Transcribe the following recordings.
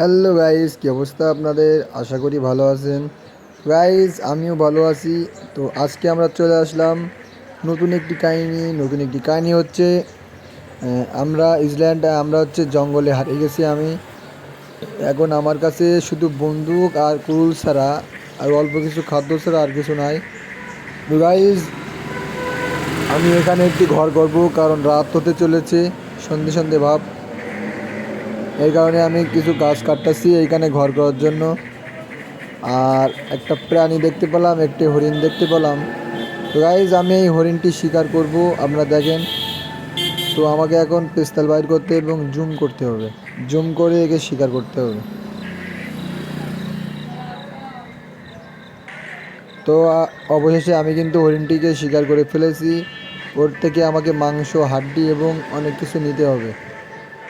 Hello guys, কী অবস্থা আপনাদের? আশা করি ভালো আছেন। গাইস, আমিও ভালো আছি। তো আজকে আমরা চলে আসলাম নতুন একটি কাহিনী। নতুন একটি কাহিনী হচ্ছে আমরা ইসল্যান্ড, আমরা হচ্ছে জঙ্গলে হারিয়ে গেছি আমি। এখন আমার কাছে শুধু বন্দুক আর কুরুল ছাড়া, আর অল্প কিছু খাদ্য ছাড়া আর কিছু নাই। তো গাইস, আমি এখানে একটি ঘর করব, কারণ রাত হতে চলেছে। সন্ধে সন্ধে ভাব। এই কারণে আমি কিছু গাছ কাটতেছি এইখানে ঘর করার জন্য। আর একটা প্রাণী দেখতে পেলাম, একটি হরিণ দেখতে পেলাম। তো গাইজ আমি এই হরিণটি শিকার করব। আপনারা দেখেন, তো আমাকে এখন পিস্তল বাইর করতে এবং জুম করতে হবে। জুম করে একে শিকার করতে হবে। তো অবশেষে আমি কিন্তু হরিণটিকে শিকার করে ফেলেছি। ওর থেকে আমাকে মাংস, হাড্ডি এবং অনেক কিছু নিতে হবে।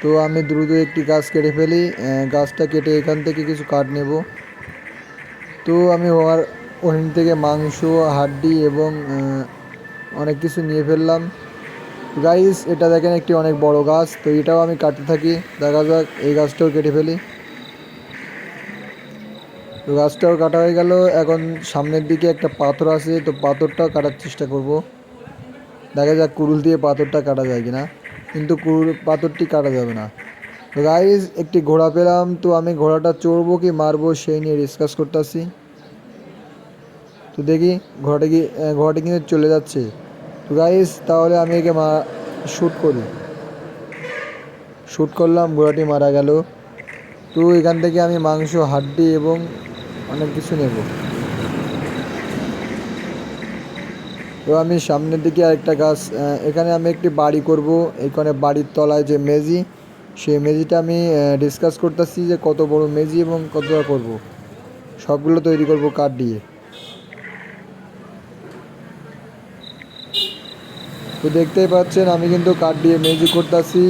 তো আমি দ্রুত একটি গাছ কেটে ফেলি গাছটা কেটে এখান থেকে কিছু কাঠ নেব। তো আমি ওর হরিণ থেকে মাংস, হাড্ডি এবং অনেক কিছু নিয়ে ফেললাম। গাইস এটা দেখেন একটি অনেক বড় গাছ, তো এটাও আমি কাটতে থাকি। দেখা যাক, এই গাছটাও কেটে ফেলি। তো গাছটাও কাটা হয়ে গেল। এখন সামনের দিকে একটা পাথর আছে, তো পাথরটাও কাটার চেষ্টা করব। দেখা যাক কুরুল দিয়ে পাথরটা কাটা যায় কিনা। কিন্তু পাথরটি কাটা যাবে না। গাইজ একটি ঘোড়া পেলাম, তো আমি ঘোড়াটা চড়বো কি মারবো সেই নিয়ে ডিসকাস করতেছি। তো দেখি ঘোড়াটা কি ঘোড়াটা কিন্তু চলে যাচ্ছে। তো গাইজ তাহলে আমি একে মা শ্যুট করি। শ্যুট করলাম, ঘোড়াটি মারা গেল। তো এখান থেকে আমি মাংস, হাড্ডি এবং অনেক কিছু নেব। তো আমি সামনের দিকে আরেকটা গাছ এখানে আমি একটি বাড়ি করব। এখানে বাড়ির তলায় যে মেজি সেই মেজিটা আমি ডিসকাস করতেছি যে কত বড় মেজি এবং কতটা করব। সবগুলো তৈরি করব কাঠ দিয়ে। তো দেখতেই পাচ্ছেন, আমি কিন্তু কাঠ দিয়ে মেজি করতেছি।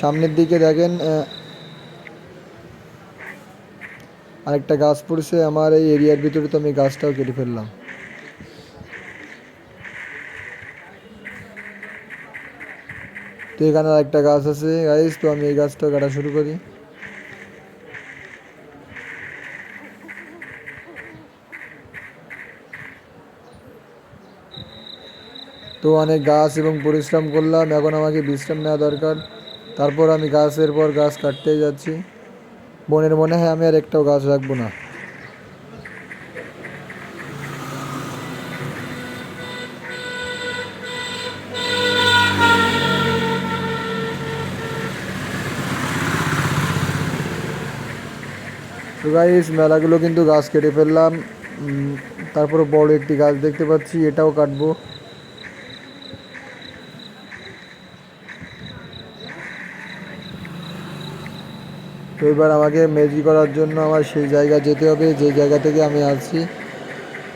সামনের দিকে দেখেন আরেকটা গাছ পড়ছে। আমার এই এরিয়ার ভিতরে তো আমি গাছটাও কেটে ফেললাম। এখানে একটা গাছ আছে গাইস তো আমি এই গাছটা কাটা শুরু করি। তো অনেক গাছ এবং পরিশ্রম করলাম, এখন আমাকে বিশ্রাম নেওয়া দরকার। তারপর আমি গাছের পর গাছ কাটতেই যাচ্ছি। বনের মনে হয় আমি আর একটাও গাছ রাখব না। তো গাইস মেলাগুলো কিন্তু গাছ কেটে ফেললাম। তারপরে বড় একটি গাছ দেখতে পাচ্ছি, এটাও কাটবো। তো এবার আমাকে মেজি করার জন্য আমার সেই জায়গা যেতে হবে, যে জায়গা থেকে আমি আসছি।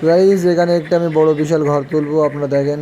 গাইস এখানে একটা আমি বড় বিশাল ঘর তুলবো, আপনারা দেখেন।